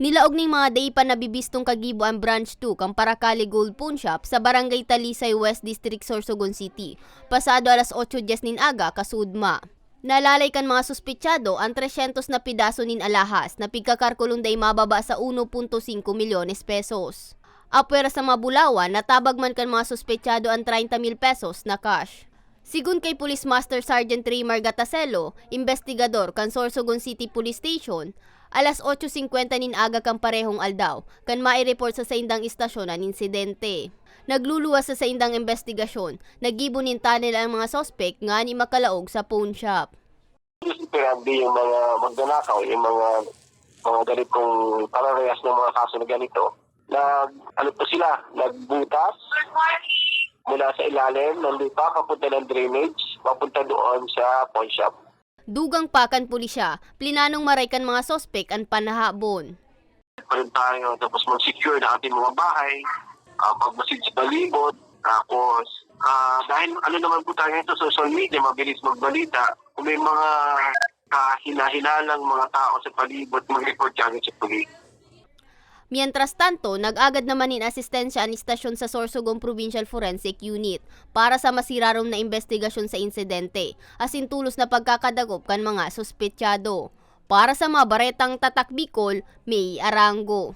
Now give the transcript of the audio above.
Nilaog ning mga day pa nabibistong kagibo ang Branch 2 kang Paracali Gold Pawn Shop sa Barangay Talisay West District, Sorsogon City. Pasado alas 8 días nin aga, kasudma. Nalalay kan mga suspitsado ang 300 na pidaso nin alahas na pigkakarkulong day mababa sa 1.5 milyones pesos. Apwera sa Mabulawan, natabag man kan mga suspetsado ang 30 mil pesos na cash. Sigun kay Police Master Sergeant Raymar Gataselo, investigador kan Sorsogon City Police Station, alas 8.50 nin aga kang parehong aldaw, kan mai-report sa saindang istasyon ang insidente. Nagluluwas sa saindang investigasyon, nagibo nin tunnel ang mga sospek nga ni makalaog sa pawn shop. Grabe yung mga magnanakaw, yung mga mga ganitong pararehas ng mga kaso na ganito. Nag, ano po sila, nagbutas mula sa ilalim ng lupa, papunta ng drainage, papunta doon sa pawn shop. Dugang pakan pulisya, plinanong maraykan mga sospek ang panahabon. Pa rin tayo, tapos mag-secure ng ating mga bahay, uh, pagmasid sa palibot, tapos ah, dahil ano naman po tayo sa social media, mabilis magbalita, kung may mga kahina-hinalang mga tao sa palibot, mag-report agad sa pulis. Mientras tanto, nag-agad naman in asistensya ang istasyon sa Sorsogon Provincial Forensic Unit para sa masirarom na investigasyon sa insidente, asin tulos na pagkakadagop kan mga suspetsyado. Para sa mga baretang tatak Bicol, May Arango.